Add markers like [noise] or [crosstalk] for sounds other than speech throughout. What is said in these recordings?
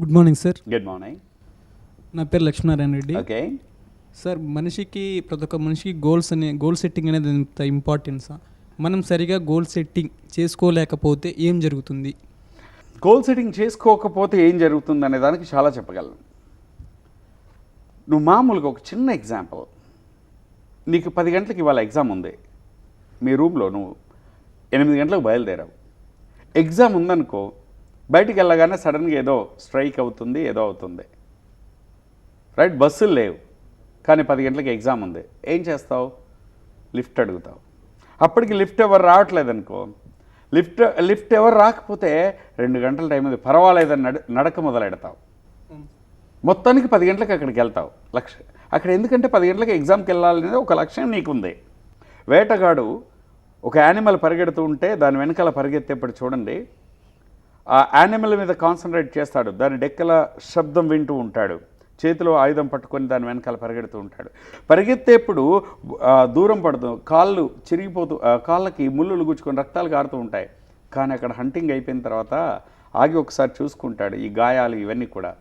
Good morning sir good morning నా పేరు Lakshminarayana Reddy. Okay sir మనిషికి ప్రతి ఒక్క మనిషికి గోల్స్ అనే గోల్ సెట్టింగ్ అనేది ఎంత ఇంపార్టెన్సా మనం సరిగా గోల్ సెట్టింగ్ చేసుకోలేకపోతే ఏం జరుగుతుంది? గోల్ సెట్టింగ్ చేసుకోకపోతే ఏం జరుగుతుంది అనే దానికి చాలా చెప్పగలను. నువ్వు మామూలుగా ఒక చిన్న ఎగ్జాంపుల్ నీకు పది గంటలకు ఇవాళ ఎగ్జామ్ ఉంది. మీ రూమ్లో నువ్వు ఎనిమిది గంటలకు బయలుదేరావు. ఎగ్జామ్ ఉందనుకో బయటికి వెళ్ళగానే సడన్గా ఏదో స్ట్రైక్ అవుతుంది ఏదో అవుతుంది. రైట్? బస్సులు లేవు. కానీ పది గంటలకి ఎగ్జామ్ ఉంది. ఏం చేస్తావు? లిఫ్ట్ అడుగుతావు. అప్పటికి లిఫ్ట్ ఎవరు రావట్లేదు అనుకో లిఫ్ట్ లిఫ్ట్ ఎవరు రాకపోతే రెండు గంటల టైం ఉంది. పర్వాలేదని నడ నడక మొదలెడతావు. మొత్తానికి పది గంటలకు అక్కడికి వెళ్తావు. లక్ష అక్కడ ఎందుకంటే పది గంటలకు ఎగ్జామ్కి వెళ్ళాలనేది ఒక లక్ష్యం నీకుంది. వేటగాడు ఒక యానిమల్ పరిగెడుతూ ఉంటే దాని వెనకాల పరిగెత్తేప్పుడు చూడండి యానిమల్ మీద కాన్సన్ట్రేట్ చేస్తాడు. దాని డెక్కల శబ్దం వింటూ ఉంటాడు. చేతిలో ఆయుధం పట్టుకొని దాని వెనకాల పరిగెడుతూ ఉంటాడు. పరిగెత్తేప్పుడు దూరం పడుతూ కాళ్ళు చిరిగిపోతూ కాళ్ళకి ముళ్ళులు గుచ్చుకొని రక్తాలు కారుతూ ఉంటాయి. కానీ అక్కడ హంటింగ్ అయిపోయిన తర్వాత ఆగి ఒకసారి చూసుకుంటాడు ఈ గాయాలు ఇవన్నీ కూడా.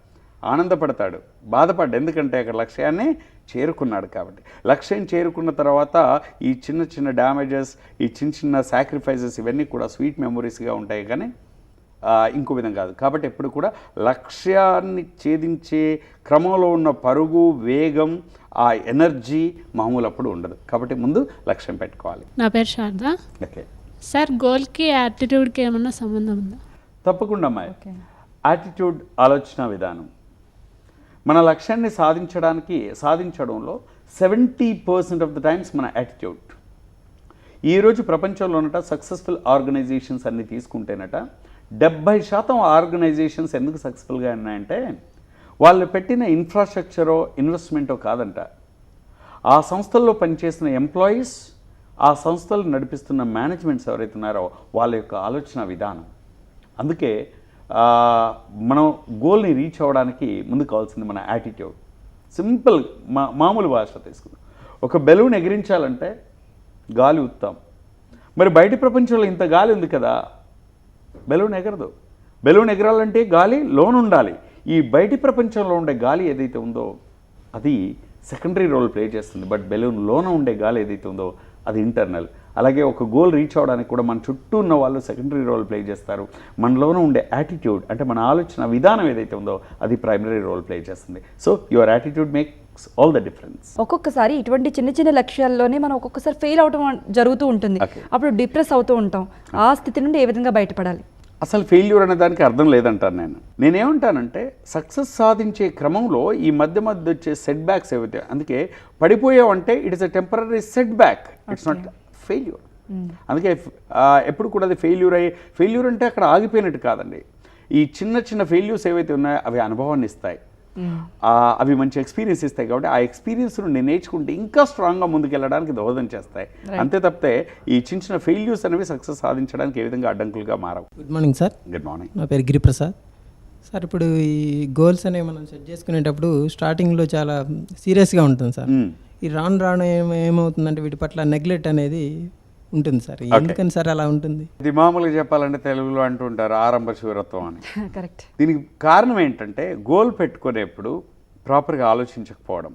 ఆనందపడతాడు. బాధపడ్డాడు. ఎందుకంటే అక్కడ లక్ష్యాన్ని చేరుకున్నాడు కాబట్టి. లక్ష్యం చేరుకున్న తర్వాత ఈ చిన్న చిన్న డ్యామేజెస్ ఈ చిన్న చిన్న సాక్రిఫైజెస్ ఇవన్నీ కూడా స్వీట్ మెమొరీస్గా ఉంటాయి. కానీ ఇంకో విధం కాదు. కాబట్టి ఎప్పుడు కూడా లక్ష్యాన్ని ఛేదించే క్రమంలో ఉన్న పరుగు వేగం ఆ ఎనర్జీ మామూలు అప్పుడు ఉండదు. కాబట్టి ముందు లక్ష్యం పెట్టుకోవాలి. నా పేరు శారద. ఓకే. సార్ గోల్కి యాటిట్యూడ్కి ఏమన్నా సంబంధం ఉందా? తప్పకుండా అమ్మాయి. యాటిట్యూడ్ ఆలోచన విధానం. మన లక్ష్యాన్ని సాధించడానికి సాధించడంలో seventy percent of the times మన యాటిట్యూడ్. ఈరోజు ప్రపంచంలో ఉన్నట సక్సెస్ఫుల్ ఆర్గనైజేషన్స్ అన్ని తీసుకుంటేనట డెబ్బై శాతం ఆర్గనైజేషన్స్ ఎందుకు సక్సెస్ఫుల్గా ఉన్నాయంటే వాళ్ళు పెట్టిన ఇన్ఫ్రాస్ట్రక్చరో ఇన్వెస్ట్మెంటో కాదంట. ఆ సంస్థల్లో పనిచేసిన ఎంప్లాయీస్ ఆ సంస్థలు నడిపిస్తున్న మేనేజ్మెంట్స్ ఎవరైతే ఉన్నారో వాళ్ళ యొక్క ఆలోచన విధానం. అందుకే మనం గోల్ని రీచ్ అవ్వడానికి ముందు కావాల్సింది మన యాటిట్యూడ్. సింపుల్ మా మామూలు భాష తీసుకుందాం. ఒక బెలూన్ ఎగిరించాలంటే గాలి ఉత్తాం. మరి బయట ప్రపంచంలో ఇంత గాలి ఉంది కదా బెలూన్ ఎగరదు. బెలూన్ ఎగరాలంటే గాలి లోన్ ఉండాలి ఈ బయటి ప్రపంచంలో ఉండే గాలి ఏదైతే ఉందో అది సెకండరీ రోల్ ప్లే చేస్తుంది. బట్ బెలూన్ లోన ఉండే గాలి ఏదైతే ఉందో అది ఇంటర్నల్. అలాగే ఒక గోల్ రీచ్ అవడానికి కూడా మన చుట్టూ ఉన్న వాళ్ళు సెకండరీ రోల్ ప్లే చేస్తారు. మనలోన ఉండే యాటిట్యూడ్ అంటే మన ఆలోచన విధానం ఏదైతే ఉందో అది ప్రైమరీ రోల్ ప్లే చేస్తుంది. So your attitude makes all the difference ఒక్కొక్కసారి ఇటువంటి చిన్న చిన్న లక్ష్యాల్లోనే మనం ఒక్కొక్కసారి ఫెయిల్ అవటం జరుగుతూ ఉంటుంది. అప్పుడు డిప్రెస్ అవుతూ ఉంటాం. ఆ స్థితి నుండి ఏ విధంగా బయటపడాలి? అసలు ఫెయిల్యూర్ అనే దానికి అర్థం లేదంటాను నేను. నేనేమంటానంటే సక్సెస్ సాధించే క్రమంలో ఈ మధ్య మధ్య వచ్చే సెట్ బ్యాక్స్ ఏవైతే అందుకే పడిపోయావంటే it is a temporary setback it's not failure అందుకే ఎప్పుడు కూడా అది ఫెయిల్యూర్ అయ్యి ఫెయిల్యూర్ అంటే అక్కడ ఆగిపోయినట్టు కాదండి. ఈ చిన్న చిన్న ఫెయిల్యూర్స్ ఏవైతే ఉన్నాయో అవి అనుభవాన్ని ఇస్తాయి. అవి మంచి ఎక్స్పీరియన్స్ ఇస్తాయి కాబట్టి ఆ ఎక్స్పీరియన్స్ నుండి నేర్చుకుంటే ఇంకా స్ట్రాంగ్గా ముందుకెళ్ళడానికి దోహదం చేస్తాయి. అంతే తప్పితే ఈ చిన్న చిన్న ఫెయిల్యూర్స్ అనేవి సక్సెస్ సాధించడానికి ఏ విధంగా అడ్డంకులుగా మారవు. Good morning sir good morning నా పేరు గిరిప్రసాద్. సార్ ఇప్పుడు ఈ గోల్స్ అనేవి మనం సెట్ చేసుకునేటప్పుడు స్టార్టింగ్లో చాలా సీరియస్గా ఉంటుంది సార్ మ్మ్. ఈ రాను రాను ఏమ ఏమవుతుందంటే వీటి పట్ల నెగ్లెక్ట్ అనేది ఉంటుంది సార్. ఎందుకని సార్ అలా ఉంటుంది? ఇది మామూలుగా చెప్పాలంటే తెలుగులో అంటుంటారు ఆరంభ శూరత్వం అని. [laughs] కరెక్ట్. దీనికి కారణం ఏంటంటే గోల్ పెట్టుకునేప్పుడు ప్రాపర్గా ఆలోచించకపోవడం.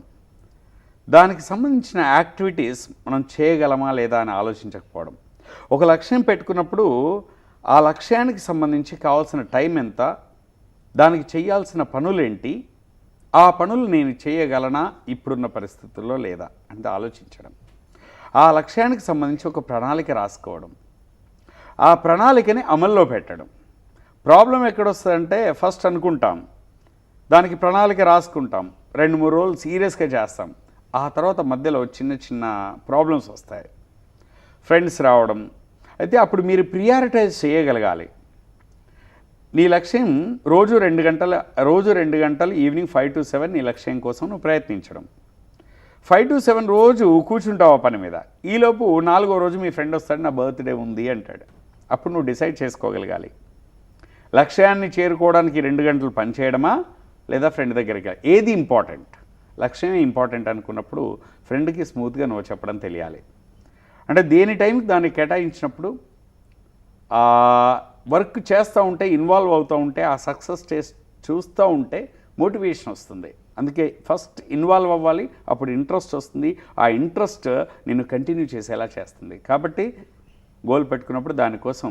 దానికి సంబంధించిన యాక్టివిటీస్ మనం చేయగలమా లేదా అని ఆలోచించకపోవడం. ఒక లక్ష్యం పెట్టుకున్నప్పుడు ఆ లక్ష్యానికి సంబంధించి కావాల్సిన టైం ఎంత దానికి చేయాల్సిన పనులేంటి ఆ పనులు నేను చేయగలనా ఇప్పుడున్న పరిస్థితుల్లో లేదా అంటే ఆలోచించడం. ఆ లక్ష్యానికి సంబంధించి ఒక ప్రణాళిక రాసుకోవడం. ఆ ప్రణాళికని అమల్లో పెట్టడం. ప్రాబ్లం ఎక్కడొస్తుందంటే ఫస్ట్ అనుకుంటాం. దానికి ప్రణాళిక రాసుకుంటాం. రెండు మూడు రోజులు సీరియస్గా చేస్తాం. ఆ తర్వాత మధ్యలో చిన్న చిన్న ప్రాబ్లమ్స్ వస్తాయి. ఫ్రెండ్స్ రావడం. అయితే అప్పుడు మీరు ప్రియారిటైజ్ చేయగలగాలి. నీ లక్ష్యం రోజు రెండు గంటల రోజు రెండు గంటలు ఈవినింగ్ ఫైవ్ టు సెవెన్ నీ లక్ష్యం కోసం నువ్వు ప్రయత్నించడం. ఫైవ్ టు సెవెన్ రోజు కూర్చుంటావు ఆ పని మీద? ఈలోపు నాలుగో రోజు మీ ఫ్రెండ్ వస్తాడు నా బర్త్డే ఉంది అంటాడు. అప్పుడు నువ్వు డిసైడ్ చేసుకోగలగాలి. లక్ష్యాన్ని చేరుకోవడానికి రెండు గంటలు పనిచేయడమా లేదా ఫ్రెండ్ దగ్గరికి ఏది ఇంపార్టెంట్? లక్ష్యమే ఇంపార్టెంట్ అనుకున్నప్పుడు ఫ్రెండ్కి స్మూత్గా నువ్వు చెప్పడం తెలియాలి. అంటే దేని టైంకి దాన్ని కేటాయించినప్పుడు? వర్క్ చేస్తూ ఉంటే ఇన్వాల్వ్ అవుతూ ఉంటే ఆ సక్సెస్ చూస్తూ ఉంటే మోటివేషన్ వస్తుంది. అందుకే ఫస్ట్ ఇన్వాల్వ్ అవ్వాలి అప్పుడు ఇంట్రెస్ట్ వస్తుంది. ఆ ఇంట్రెస్ట్ నిన్ను కంటిన్యూ చేసేలా చేస్తుంది. కాబట్టి గోల్ పెట్టుకున్నప్పుడు దానికోసం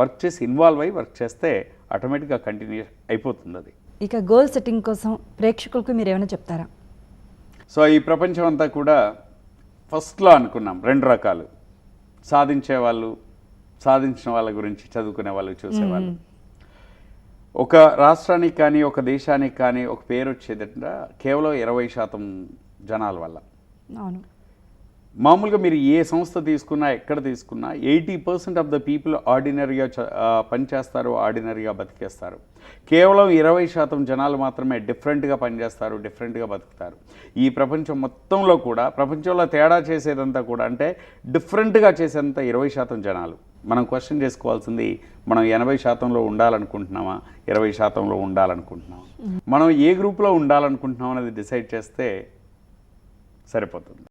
వర్క్ చేసి ఇన్వాల్వ్ అయ్యి వర్క్ చేస్తే ఆటోమేటిక్గా కంటిన్యూ అయిపోతుంది అది. ఇక గోల్ సెట్టింగ్ కోసం ప్రేక్షకులకు మీరు ఏమైనా చెప్తారా? సో ఈ ప్రపంచం అంతా కూడా ఫస్ట్లో అనుకున్నాం రెండు రకాలు. సాధించే వాళ్ళు సాధించిన వాళ్ళ గురించి చదువుకునే వాళ్ళు చూసేవాళ్ళు. ఒక రాష్ట్రానికి కానీ ఒక దేశానికి కానీ ఒక పేరు వచ్చేదంట కేవలం ఇరవై శాతం జనాల వల్ల. అవును. మామూలుగా మీరు ఏ సంస్థ తీసుకున్నా ఎక్కడ తీసుకున్నా eighty percent of the people ఆర్డినరీగా పనిచేస్తారు ఆర్డినరీగా బతికేస్తారు. కేవలం ఇరవై శాతం జనాలు మాత్రమే డిఫరెంట్గా పనిచేస్తారు డిఫరెంట్గా బతుకుతారు. ఈ ప్రపంచం మొత్తంలో కూడా ప్రపంచంలో తేడా చేసేదంతా కూడా అంటే డిఫరెంట్గా చేసేంత ఇరవై శాతం జనాలు. మనం క్వశ్చన్ చేసుకోవాల్సింది మనం ఎనభై శాతంలో ఉండాలనుకుంటున్నామా? ఇరవై శాతంలో ఉండాలనుకుంటున్నామా? మనం ఏ గ్రూప్లో ఉండాలనుకుంటున్నాం అనేది డిసైడ్ చేస్తే సరిపోతుంది.